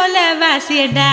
சோல வாசியடா.